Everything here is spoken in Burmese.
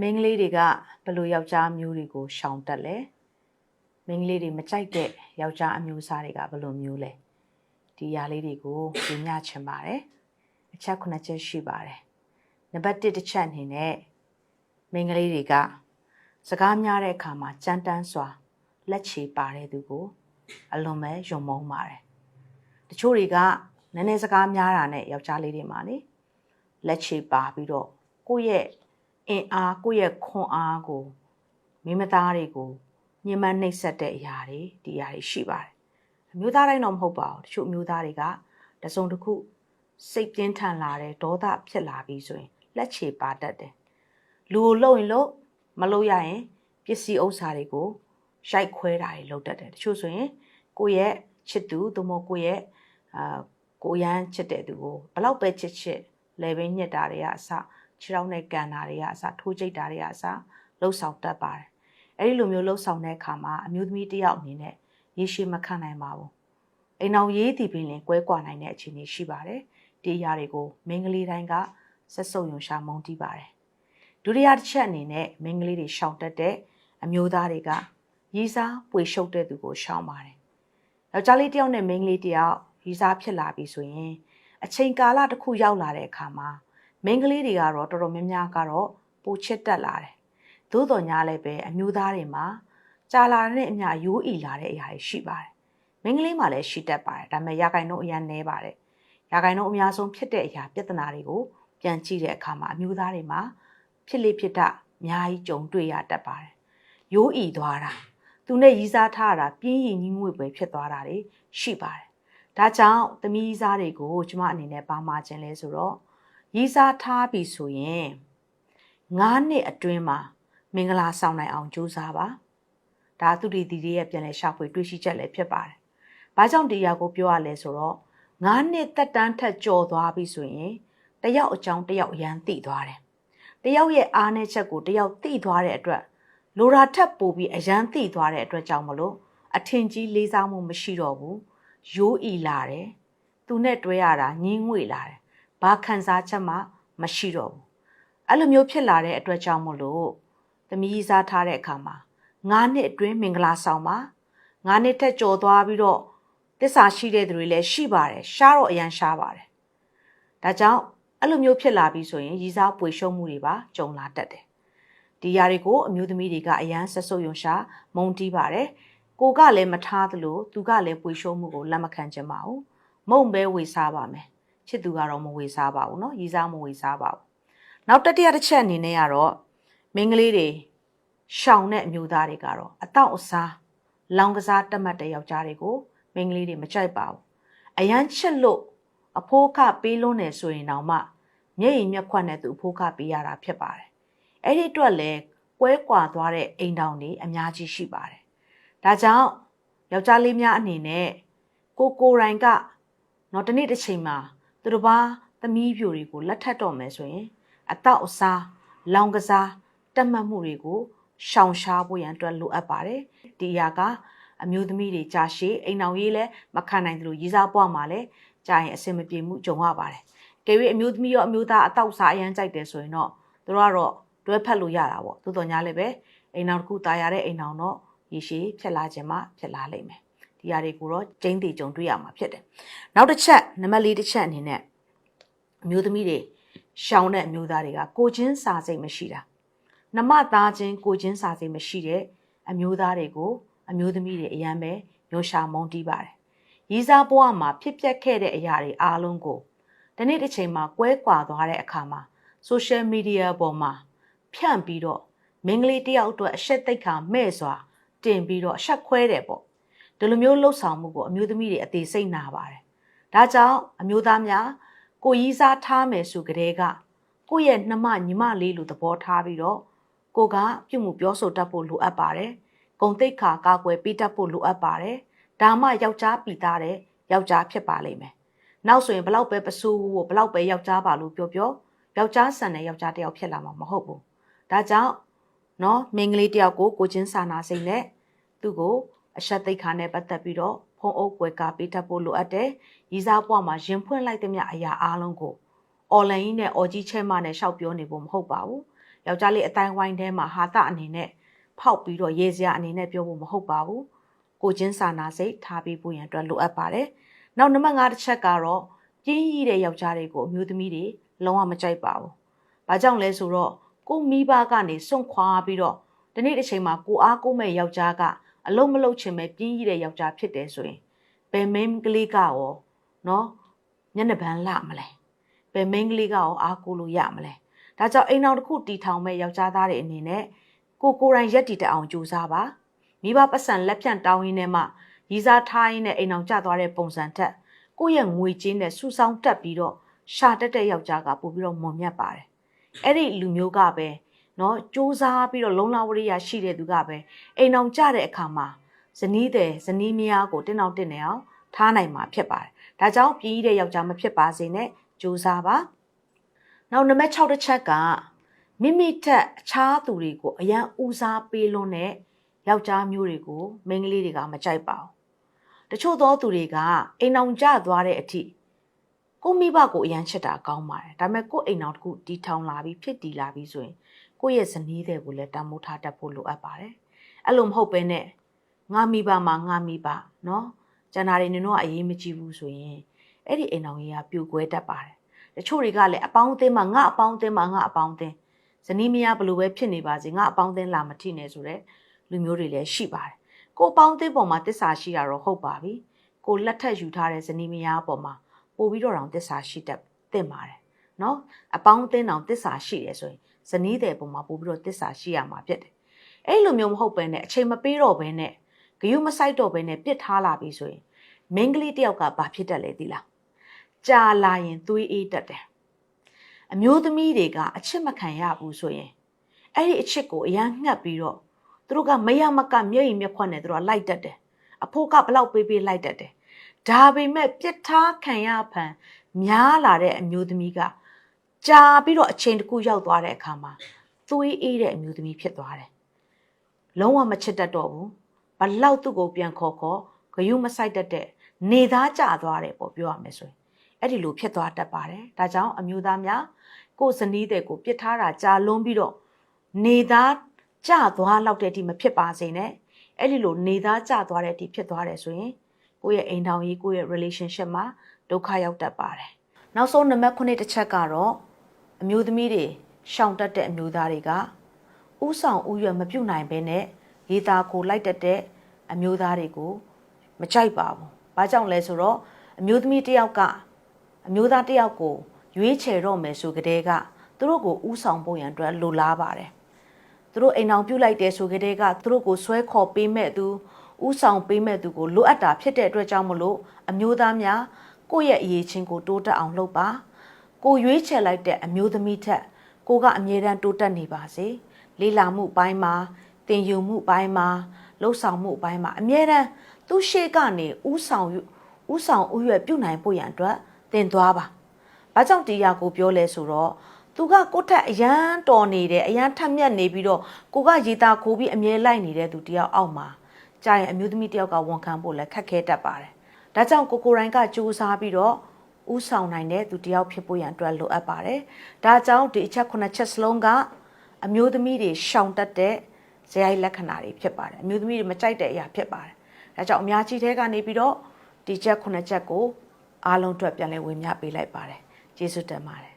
မိန်းကလေးတွေကဘယ်လိုယောက်ျားမျိုးတွေကိုရှောင်တက်လဲမိန်းကလေးတွေမကြိုက်တဲ့ယောက်ျားအမျိုးအစားတွေကဘယ်လိုမျိုးလဲဒီຢာလေးတွေကိုပြညချင်ပါတယ်အချက်ခုနှစ်ချက်ရှိပါတယ်နံပါတ်1တစ်ချက်အနေနဲ့မိန်းကလေးတွေကစကားများတဲ့အခါမှာကြမ်းတမ်းစွာလက်ချေပါတဲ့သူကိုအလွန်ပဲယုံမုန်းပါတယ်တချို့တွေကနည်းနည်းစကားများတာနဲ့ယောက်ျားလေးတွေမှာလေလက်ချေပါပြီးတော့ကိုယ့်ရဲ့ အင်အားကိုယ့်ရဲ့ခွန်အားကိုမိမသားတွေကိုညှဉ်းပန်းနှိပ်စက်တဲ့အရာတွေဒီအရာတွေရှိပါတယ်အမျိုးသားတိုင်းတော့မဟုတ်ပါဘူးတချို့အမျိုးသားတွေကတစုံတစ်ခုစိတ်ပြင်းထန်လာတယ်ဒေါသဖြစ်လာပြီးဆိုရင်လက်ချေပါတတ်တယ်လူကိုလှုပ်ရင်လှုပ်မလှုပ်ရရင်ပစ္စည်းဥစ္စာတွေကိုရိုက်ခွဲတာတွေလုပ်တတ်တယ်တချို့ဆိုရင်ကိုယ့်ရဲ့ချစ်သူသို့မဟုတ်ကိုယ့်ရဲ့အာကိုရမ်းချစ်တဲ့သူကိုဘလောက်ပဲချစ်ချစ်လေဘင်းညက်တာတွေကအစ ခြေထောက်နဲ့ကန်တာတွေကအစထိုးကြိတ်တာတွေကအစလှုပ်ဆောင်တတ်ပါတယ်အဲ့ဒီလိုမျိုးလှုပ်ဆောင်တဲ့အခါမှာအမျိုးသမီးတစ်ယောက်အနေနဲ့ရေရှည်မခံနိုင်ပါဘူးအိမ်အောင်ရေးတည်ပင်လင်ကွဲကွာနိုင်တဲ့အခြေအနေရှိပါတယ်ဒီအရာတွေကိုမင်းကလေးတိုင်းကဆက်စုပ်ယုံရှာမုန်းတီးပါတယ်ဒုတိယတစ်ချက်အနေနဲ့မင်းကလေးတွေရှောင်တက်တဲ့အမျိုးသားတွေကရည်စားပွေရှုပ်တဲ့သူကိုရှောင်ပါတယ်ယောက်ျားလေးတစ်ယောက်နဲ့မိန်းကလေးတစ်ယောက်ရည်စားဖြစ်လာပြီဆိုရင်အချိန်ကာလတစ်ခုရောက်လာတဲ့အခါမှာ မိန်းကလေးတွေကတော့တော်တော်များများကတော့ပိုချစ်တက်လာတယ်။သို့တော်ညာလည်းပဲအမျိုးသားတွေမှာကြာလာတဲ့အမျှရိုးအီလာတဲ့အရာတွေရှိပါတယ်။မိန်းကလေးမှလည်းရှိတတ်ပါတယ်။ဒါပေမဲ့ရာဂိုင်နှုန်းအရင်နှဲပါတယ်။ရာဂိုင်နှုန်းအများဆုံးဖြစ်တဲ့အရာပြဿနာတွေကိုပြန်ကြည့်တဲ့အခါမှာအမျိုးသားတွေမှာဖြစ်လေဖြစ်တာအများကြီးကြုံတွေ့ရတတ်ပါတယ်။ရိုးအီသွားတာသူနဲ့ရီးစားထားတာပြင်းရင်ကြီးငွေပဲဖြစ်သွားတာတွေရှိပါတယ်။ဒါကြောင့်သမီးစားတွေကိုကျမအနေနဲ့ပါမခြင်းလဲဆိုတော့ ရီးစားထားပြီဆိုရင်9နှစ်အတွင်းမှာမင်္ဂလာဆောင်နိုင်အောင်ကြိုးစားပါဒါသူတွေဒီတွေရဲ့ပြန်လဲရှာဖွေတွေ့ရှိချက်လည်းဖြစ်ပါတယ်။ဘာကြောင့်တရားကိုပြောရလဲဆိုတော့9နှစ်တက်တန်းထက်ကျော်သွားပြီဆိုရင်တယောက်အကြောင်းတယောက်အရန်သိသွားတယ်။တယောက်ရဲ့အားနည်းချက်ကိုတယောက်သိသွားတဲ့အတွက်လိုရာထက်ပိုပြီးအရန်သိသွားတဲ့အတွက်ကြောင့်မလို့အထင်ကြီးလေးစားမှုမရှိတော့ဘူး။ရိုးအီလာတယ်။သူနဲ့တွဲရတာညင်းငွေလာတယ်။ ဘာခံစားချက်မှမရှိတော့ဘူး။အဲ့လိုမျိုးဖြစ်လာတဲ့အတွက်ကြောင့်မလို့သမီးစားထားတဲ့အခါမှာ9နှစ်အတွင်းမင်္ဂလာဆောင်ပါ9နှစ်ထက်ကျော်သွားပြီးတော့တစ္ဆာရှိတဲ့သူတွေလည်းရှိပါတယ်ရှားတော့အရန်ရှားပါတယ်ဒါကြောင့်အဲ့လိုမျိုးဖြစ်လာပြီးဆိုရင်ရည်စားပွေရှုံမှုတွေပါကြုံလာတတ်တယ်ဒီຢာတွေကိုအမျိုးသမီးတွေကအရန်ဆက်ဆုပ်ယုံရှာမုံတီးပါတယ်ကိုကလည်းမထားသလိုသူကလည်းပွေရှုံမှုကိုလက်မခံချင်ပါဘူးမုံပဲဝေစားပါမယ် ချစ်သူကတော့မဝေစားပါဘူးเนาะရည်စားမဝေစားပါဘူးနောက်တတိယတစ်ချက်အနေနဲ့ကတော့မင်းကလေးတွေရှောင်တဲ့အမျိုးသားတွေကတော့အတော့အစားလောင်ကစားတက်မှတ်တဲ့ယောက်ျားတွေကိုမိန်းကလေးတွေမကြိုက်ပါဘူးအရန်ချစ်လို့အဖိုးခပေးလွန်းနေဆိုရင်တော့မှမျက်ရည်မျက်ခွက်နဲ့သူအဖိုးခပေးရတာဖြစ်ပါတယ်အဲ့ဒီအတွက်လည်းကွဲကွာသွားတဲ့အိမ်တောင်တွေအများကြီးရှိပါတယ်ဒါကြောင့်ယောက်ျားလေးများအနေနဲ့ကိုကိုရိုင်ကတော့တနေ့တစ်ချိန်မှာ သူတို့ဘာသမီးပြိုတွေကိုလက်ထပ်တော့မယ်ဆိုရင်အတော့အစားလောင်ကစားတက်မှတ်မှုတွေကိုရှောင်ရှားဖို့ရန်အတွက်လိုအပ်ပါတယ်ဒီအရာကအမျိုးသမီးတွေကြာရှည်အိမ်အောင်ရေးလဲမခံနိုင်သလိုရေးစားပွားမှာလဲကြာရင်အဆင်မပြေမှုကြုံရပါတယ်ကဲ၍အမျိုးသမီးရောအမျိုးသားအတောက်စားအရန်ကြိုက်တယ်ဆိုရင်တော့သူတို့ကတော့တွဲဖက်လို့ရတာပေါ့သို့တော်ညာလည်းပဲအိမ်အောင်တစ်ခုตายရတဲ့အိမ်အောင်တော့ရေရှည်ဖြစ်လာခြင်းမှဖြစ်လာလိမ့်မယ် ဒီຢာတွေကိုတော့ကျင်းတည်ကြုံတွေ့ရမှာဖြစ်တယ်နောက်တစ်ချက်နံပါတ်၄တစ်ချက်အနေနဲ့အမျိုးသမီးတွေရှောင်းတဲ့အမျိုးသားတွေကကိုချင်းစာစိတ်မရှိတာနမသားချင်းကိုချင်းစာစိတ်မရှိတဲ့အမျိုးသားတွေကိုအမျိုးသမီးတွေအရန်ပဲညှို့ရှာမုန်းတီးပါတယ်။ရီးစားဘဝမှာဖြစ်ပျက်ခဲ့တဲ့အရာတွေအားလုံးကိုဒီနေ့တစ်ချိန်မှာကွဲကွာသွားတဲ့အခါမှာ social media ပေါ်မှာဖြန့်ပြီးတော့မင်္ဂလိတယောက်အတွက်အဆက်သိက္ခာမဲ့စွာတင်ပြီးတော့အဆက်ခွဲတယ်ပေါ့။ ဒီလိုမျိုးလှုပ်ဆောင်မှုကိုအမျိုးသမီးတွေအသေးစိတ်နာပါတယ်။ဒါကြောင့်အမျိုးသားများကိုရီးစားထားမယ်ဆိုကြတဲ့ကကိုယ့်ရဲ့နှမညီမလေးလိုသဘောထားပြီးတော့ကိုကပြုမှုပြောဆိုတတ်ဖို့လိုအပ်ပါတယ်။ဂုံတိတ်ခါကာကွယ်ပေးတတ်ဖို့လိုအပ်ပါတယ်။ဒါမှယောက်ျားပီသားတဲ့ယောက်ျားဖြစ်ပါလိမ့်မယ်။နောက်ဆိုရင်ဘလောက်ပဲပစိုးဘလောက်ပဲယောက်ျားပါလို့ပြောပြောယောက်ျားဆန်တဲ့ယောက်ျားတစ်ယောက်ဖြစ်လာမှာမဟုတ်ဘူး။ဒါကြောင့်နော်မင်းကလေးတယောက်ကိုကိုချင်းစာနာစိတ်နဲ့သူ့ကို အဆက်သိက္ခာနဲ့ပတ်သက်ပြီးတော့ဖုံးအုပ်ကွယ်ကာပေးတတ်ဖို့လိုအပ်တယ်။ရီးစားပွားမှာရင်ဖွင့်လိုက်တဲ့မြအရာအားလုံးကိုအော်လိုင်းနဲ့အော်ကြီးချဲမနဲ့ရှောက်ပြောနေဖို့မဟုတ်ပါဘူးယောက်ျားလေးအတိုင်းဝိုင်းထဲမှာဟာတအနေနဲ့ဖောက်ပြီးတော့ရေစရာအနေနဲ့ပြောဖို့မဟုတ်ပါဘူးကိုချင်းစာနာစိတ်ထားပြီးဖို့ရန်အတွက်လိုအပ်ပါတယ်နောက်နံပါတ်5တစ်ချက်ကတော့ပြင်းရည်တဲ့ယောက်ျားတွေကိုအမျိုးသမီးတွေလုံးဝမကြိုက်ပါဘူးဘာကြောင့်လဲဆိုတော့ကိုမိဘကနေစွန့်ခွာပြီးတော့ဒီနေ့တစ်ချိန်မှာကိုအားကိုမဲ့ယောက်ျားက အလုံးမလုံးချင်ပဲပြင်းရည်တဲ့ယောက်ျားဖြစ်တယ်ဆိုရင်ဘယ်မင်းကလေးကရောနော်ညနေပန်းလာမလဲဘယ်မင်းကလေးကရောအားကိုလို့ရမလဲဒါကြောင့်အိမ်တော်တစ်ခုတီထောင်မဲ့ယောက်ျားသားတွေအနေနဲ့ကိုကိုယ်တိုင်ရက်တီတအောင်ကြိုးစားပါမိဘပတ်စံလက်ဖြန့်တောင်းရင်းနဲ့မှရီစားထားရင်းနဲ့အိမ်တော်ကျသွားတဲ့ပုံစံထက်ကိုယ့်ရဲ့ငွေကြေးနဲ့စူဆောင်းတက်ပြီးတော့ရှာတက်တဲ့ယောက်ျားကပို့ပြီးတော့မွန်မြတ်ပါတယ်အဲ့ဒီလူမျိုးကပဲ နော်စူးစားပြီးတော့လုံလဝရိယရှိတဲ့သူကပဲအိမ်အောင်ကြတဲ့အခါမှာဇနီးတဲ့ဇနီးမယားကိုတင်းအောင်တင်းနေအောင်ထားနိုင်မှာဖြစ်ပါတယ်။ဒါကြောင့်ပြည်တဲ့ယောက်ျားမဖြစ်ပါစေနဲ့ကြိုးစားပါ။နောက်နံပါတ်6တစ်ချက်ကမိမိထက်အခြားသူတွေကိုအရန်ဦးစားပေးလွန်းတဲ့ယောက်ျားမျိုးတွေကိုမိန်းကလေးတွေကမကြိုက်ပါဘူး။တချို့သောသူတွေကအိမ်အောင်ကြသွားတဲ့အထိကိုမိဘကိုအရန်ချစ်တာကောင်းပါတယ်။ဒါပေမဲ့ကိုအိမ်အောင်တခုတီထောင်လာပြီးဖြစ်တည်လာပြီးဆိုရင် ကိုယ့်ရဲ့ဇနီးတွေကိုလည်းတန်မိုးထားတတ်ဖို့လိုအပ်ပါတယ်။အဲ့လိုမဟုတ်ပဲနဲ့ငါမိဘမှာငါမိဘနော်ကျန်တာတွေနင်တို့ကအရေးမကြီးဘူးဆိုရင်အဲ့ဒီအိမ်တော်ကြီးကပြိုကွဲတတ်ပါတယ်။တချို့တွေကလည်းအပေါင်းအသင်းမှာငါအပေါင်းအသင်းမှာငါအပေါင်းအသင်းဇနီးမယားဘလို့ပဲဖြစ်နေပါစေငါအပေါင်းအသင်းလာမထိနဲ့ဆိုတော့လူမျိုးတွေလည်းရှိပါတယ်။ကိုအပေါင်းအသင်းပေါ်မှာတစ္ဆာရှိတာတော့ဟုတ်ပါပြီ။ကိုလက်ထက်ယူထားတဲ့ဇနီးမယားပေါ်မှာပို့ပြီးတော့တောင်တစ္ဆာရှိတတ်တင်ပါတယ်။ နော်အပေါင်းအသင်းတောင်တစ္ဆာရှိတယ်ဆိုရင်ဇနီးတဲ့ပုံမှာပို့ပြီးတော့တစ္ဆာရှိရမှာဖြစ်တယ်။အဲ့လိုမျိုးမဟုတ်ပဲနဲ့အချိန်မပေးတော့ဘဲနဲ့ဂယုမဆိုင်တော့ဘဲနဲ့ပြစ်ထားလာပြီဆိုရင်မင်းကလေးတယောက်ကဘာဖြစ်တတ်လဲသီလား။ကြာလာရင်သွေးအေးတတ်တယ်။အမျိုးသမီးတွေကအချစ်မခံရဘူးဆိုရင်အဲ့ဒီအချစ်ကိုအရန်ငှက်ပြီးတော့သူတို့ကမရမကမျက်ရည်မျက်ခွက်နဲ့သူတို့ကလိုက်တတ်တယ်။အဖိုးကဘလောက်ပေးပေးလိုက်တတ်တယ်။ဒါပေမဲ့ပြစ်ထားခံရဖန်များလာတဲ့အမျိုးသမီးက ကြာပြီးတော့အချိန်တစ်ခုရောက်သွားတဲ့အခါမှာသွေးအေးတဲ့အမျိုးသမီးဖြစ်သွားတယ်။လုံးဝမချစ်တတ်တော့ဘူး။ဘလောက်သူ့ကိုပြန်ခေါ်ခေါ်ဂယုမဆိုင်တတ်တဲ့နေသားကြသွားတယ်ပေါ့ပြောရမယ်ဆိုရင်အဲ့ဒီလိုဖြစ်သွားတတ်ပါတယ်။ဒါကြောင့်အမျိုးသားများကိုယ်ဇနီးတဲ့ကိုပြစ်ထားတာကြာလွန်းပြီးတော့နေသားကြသွားလောက်တဲ့အထိမဖြစ်ပါစေနဲ့။အဲ့ဒီလိုနေသားကြသွားတဲ့အထိဖြစ်သွားတယ်ဆိုရင်ကိုယ့်ရဲ့အိမ်ထောင်ကြီးကိုယ့်ရဲ့ relationship မှာဒုက္ခရောက်တတ်ပါတယ်။နောက်ဆုံးနံပါတ်9တစ်ချက်ကတော့ အမျိုးသမီးတွေရှောင်တက်တဲ့အမျိုးသားတွေကဥဆောင်ဥရွက်မပြုတ်နိုင်ဘဲနဲ့ရေးသားကိုလိုက်တက်တဲ့အမျိုးသားတွေကိုမကြိုက်ပါဘူး။ဘာကြောင့်လဲဆိုတော့အမျိုးသမီးတစ်ယောက်ကအမျိုးသားတစ်ယောက်ကိုရွေးချယ်တော့မယ်ဆိုကြတဲ့ကသူတို့ကိုဥဆောင်ဖို့ရန်အတွက်လိုလားပါတယ်။သူတို့အိမ်အောင်ပြုတ်လိုက်တယ်ဆိုကြတဲ့ကသူတို့ကိုဆွဲခေါ်ပေးမဲ့သူဥဆောင်ပေးမဲ့သူကိုလိုအပ်တာဖြစ်တဲ့အတွက်ကြောင့်မလို့အမျိုးသားများကိုယ့်ရဲ့အရေးချင်းကိုတိုးတက်အောင်လုပ်ပါ ကိုရွေးချယ်လိုက်တဲ့အမျိုးသမီးထက်ကိုကအမြဲတမ်းတိုးတက်နေပါစေလေးလာမှုပိုင်းမှာတင်ယူမှုပိုင်းမှာလှုပ်ဆောင်မှုပိုင်းမှာအမြဲတမ်းသူရှေ့ကနေဥဆောင်ဥဆောင်ဥရွယ်ပြုတ်နိုင်ဖို့ရန်အတွက်တင်သွားပါ။ဘာကြောင့်တရားကိုပြောလဲဆိုတော့သူကကိုယ့်ထက်အရန်တော်နေတယ်အရန်ထက်မြက်နေပြီးတော့ကိုကရေတာခိုးပြီးအမြဲလိုက်နေတဲ့သူတယောက်အောက်မှာကြာရင်အမျိုးသမီးတယောက်ကဝန်ခံဖို့လည်းခက်ခဲတတ်ပါတယ်။ဒါကြောင့်ကိုကိုရိုင်းကစူးစမ်းပြီးတော့ ဥဆောင်နိုင်တဲ့သူတယောက်ဖြစ်ဖို့ရန်အတွက်လိုအပ်ပါတယ်။ဒါကြောင့်ဒီအချက်ခုနှစ်ချက်စလုံးကအမျိုးသမီးတွေရှောင်တတ်တဲ့ဇယိုက်လက္ခဏာတွေဖြစ်ပါတယ်။အမျိုးသမီးတွေမကြိုက်တဲ့အရာဖြစ်ပါတယ်။ဒါကြောင့်အများကြီးတဲကနေပြီးတော့ဒီချက်ခုနှစ်ချက်ကိုအားလုံးအတွက်ပြန်လည်ဝင်မြပေးလိုက်ပါတယ်။ကျေးဇူးတင်ပါတယ်